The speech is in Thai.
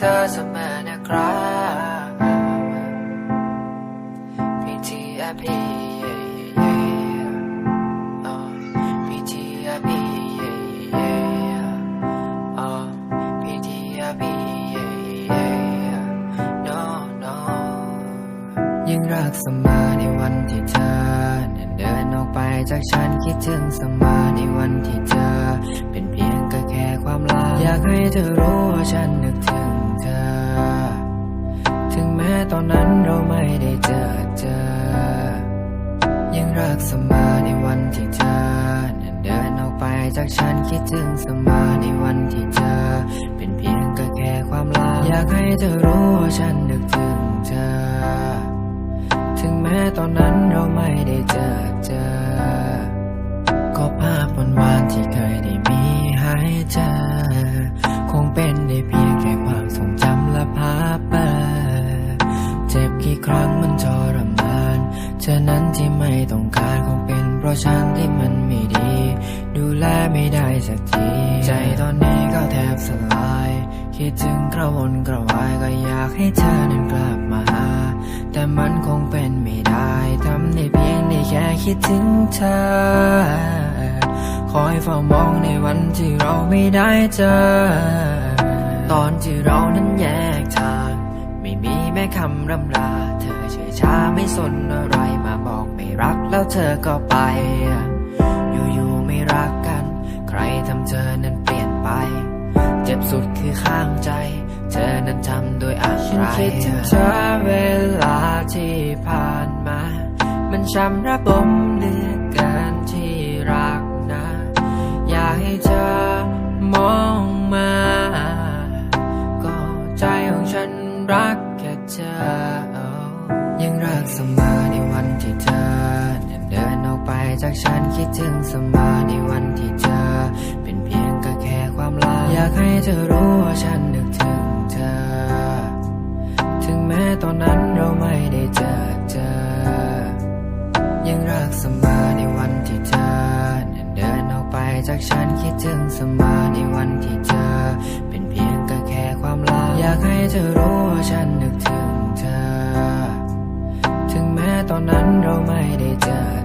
เธอเสมอนะครับพีทีอพีพีทีอพีพีทีอพี no no ยังรักเสมอในวันที่เธอเดินออกไปจากฉันคิดถึงเสมอในวันที่เธอ เป็นเพียงก็แค่ความลับอยากให้เธอรู้ว่าฉันนึกถึง อนนั้นเราไม่ได้เจอเจอ ยังรักเสมอในวันที่เธอเดินออกไปจากฉันคิดถึงเสมอในวันที่เธอ เป็นเพียงก็แค่ความลับอยากให้เธอรู้ว่าฉันนึกถึงเธอ ถึงแม้ตอนนั้นเราไม่ได้เจอเจอ ก็ภาพวันวานที่เคยได้มีให้เจอ กี่ครั้งมันทรมานเธอนั้นที่ไม่ต้องการคงเป็น เพราะฉันที่มันไม่ดี ดูแลไม่ได้สักที ใจตอนนี้ก็แทบสลาย คิดถึงกระวนกระวายก็อยากให้เธอนั้นกลับมาหา แต่มันคงเป็นไม่ได้ทำได้เพียงได้แค่คิดถึงเธอคอยเฝ้ามองในวันที่เราไม่ได้เจอ ตอนที่เรานั้นแยกทาง ม่มีแม้คำรำลา เธอเฉยช้าไม่สนอะไรมาบอกไม่รักแล้วเธอก็ไป อยู่ๆไม่รักกัน ใครทำเธอนั้นเปลี่ยนไป เจ็บสุดคือข้างใจ เธอนั้นทำโดยอะไรฉันคิดถึงเธอเวลาที่ผ่านมา มันช้ำระบม สมอในวันที่เธอเดินออกไปจากฉันคิดถึงเสมอในวันที่เธอ เป็นเพียงก็แค่ความลับอยากให้เธอรู้ว่าฉันนึกถึงเธอ ถึงแม้ตอนนั้นเราไม่ได้เจอเจอ ยังรักเสมอในวันที่เธอเดินออกไปจากฉันคิดถึงเสมอในวันที่เธอ เป็นเพียงก็แค่ความลับอยากให้เธอรู้ว่าฉันนึก ตอนนั้นเราไม่ได้เจอ